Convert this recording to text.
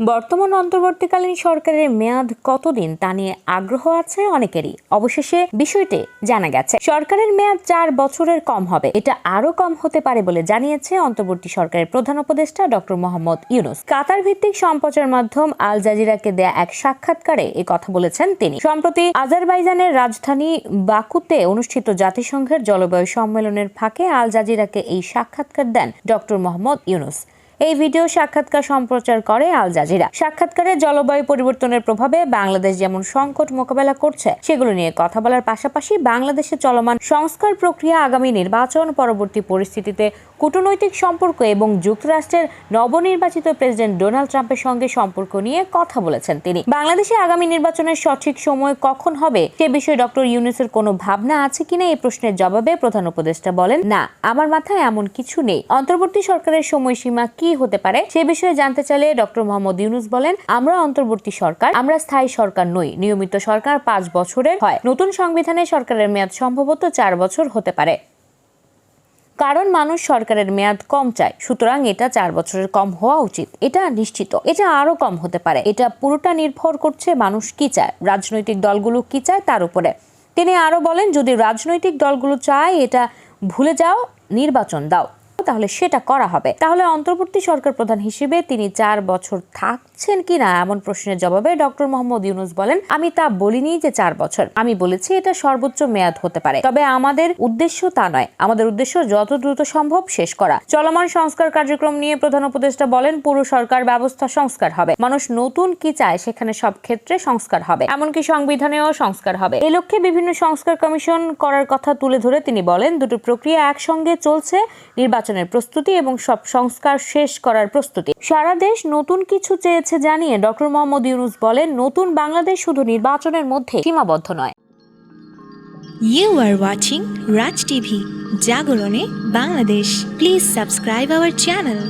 বর্তমান অন্তর্বর্তীকালীন সরকারের মেয়াদ কতদিন তা নিয়ে আগ্রহ আছে অনেকেরই। অবশেষে বিষয়টি জানা গেছে। সরকারের মেয়াদ চার বছরের কম হবে। এটা আরও কম হতে পারে বলে জানিয়েছে অন্তর্বর্তী সরকারের প্রধান উপদেষ্টা ডক্টর মোহাম্মদ ইউনুস। কাতার ভিত্তিক সম্প্রচার মাধ্যম আল জাজিরাকে দেয়া এক সাক্ষাৎকারে এ কথা বলেছেন তিনি। সম্প্রতি আজারবাইজানের রাজধানী বাকুতে অনুষ্ঠিত জাতিসংঘের জলবায়ু সম্মেলনের ফাঁকে আল জাজিরাকে এই সাক্ষাৎকার দেন ডক্টর মোহাম্মদ ইউনুস। এই ভিডিও সাক্ষাৎকার সম্প্রচার করে আল জাজিরা। সাক্ষাৎকারে জলবায়ু পরিবর্তনের প্রভাবে বাংলাদেশ যেমন সংকট মোকাবেলা করছে, সেগুলো নিয়ে কথা বলার পাশাপাশি বাংলাদেশে চলমান সংস্কার প্রক্রিয়া আগামী নির্বাচন, পরবর্তী পরিস্থিতিতে কূটনৈতিক সম্পর্ক এবং যুক্তরাষ্ট্রের নবনির্বাচিত প্রেসিডেন্ট ডোনাল্ড ট্রাম্পের সঙ্গে সম্পর্ক নিয়ে কথা বলেছেন তিনি। বাংলাদেশে আগামী নির্বাচনের সঠিক সময় কখন হবে, সে বিষয়ে ডক্টর ইউনুসের কোনো ভাবনা আছে কিনা এই প্রশ্নের জবাবে প্রধান উপদেষ্টা বলেন, না, আমার মাথায় এমন কিছু নেই। অন্তর্বর্তী সরকারের সময়সীমা কি হতে পারে সে বিষয়ে জানতে চাইলে ডক্টর মোহাম্মদ ইউনুস বলেন, আমরা অন্তর্বর্তী সরকার, আমরা স্থায়ী সরকার নই, নিয়মিত সরকার পাঁচ বছরের হয়। নতুন সংবিধানে সরকারের মেয়াদ সম্ভবত চার বছর হতে পারে। কারণ মানুষ সরকারের মেয়াদ কম চায়, সুতরাং এটা চার বছরের কম হওয়া উচিত। এটা নিশ্চিত। এটা আরও কম হতে পারে। এটা পুরোটা নির্ভর করছে মানুষ কি চায়, রাজনৈতিক দলগুলো কি চায় তার উপরে। তিনি আরও বলেন, যদি রাজনৈতিক দলগুলো চায়, এটা ভুলে যাও, নির্বাচন দাও। তাহলে সেটা করা হবে। তাহলে অন্তর্বর্তী সরকার প্রধান হিসেবে তিনি চার বছর থাকছেন কিনা এমন প্রশ্নের জবাবে ডক্টর মোহাম্মদ ইউনুস বলেন, আমি তা বলিনি যে চার বছর। আমি বলেছি এটা সর্বোচ্চ মেয়াদ হতে পারে। তবে আমাদের উদ্দেশ্য তা নয়। আমাদের উদ্দেশ্য যত দ্রুত সম্ভব শেষ করা। চলমান সংস্কার কার্যক্রম নিয়ে প্রধান উপদেষ্টা বলেন, পুরো সরকার ব্যবস্থা সংস্কার হবে। মানুষ নতুন কি চায় সেখানে সব ক্ষেত্রে সংস্কার হবে। এমনকি সংবিধানেও সংস্কার হবে। এ লক্ষ্যে বিভিন্ন সংস্কার কমিশন করার কথা তুলে ধরে তিনি বলেন, দুটো প্রক্রিয়া একসঙ্গে চলছে। নির্বাচনের প্রস্তুতি এবং সব সংস্কার শেষ করার প্রস্তুতি। সারা দেশ নতুন কিছু চেয়েছে জানিয়ে ডক্টর মোহাম্মদ ইউনুস বলেন, নতুন বাংলাদেশ শুধু নির্বাচনের মধ্যে সীমাবদ্ধ নয়। You are watching Raj TV জাগরণে Bangladesh please subscribe our channel.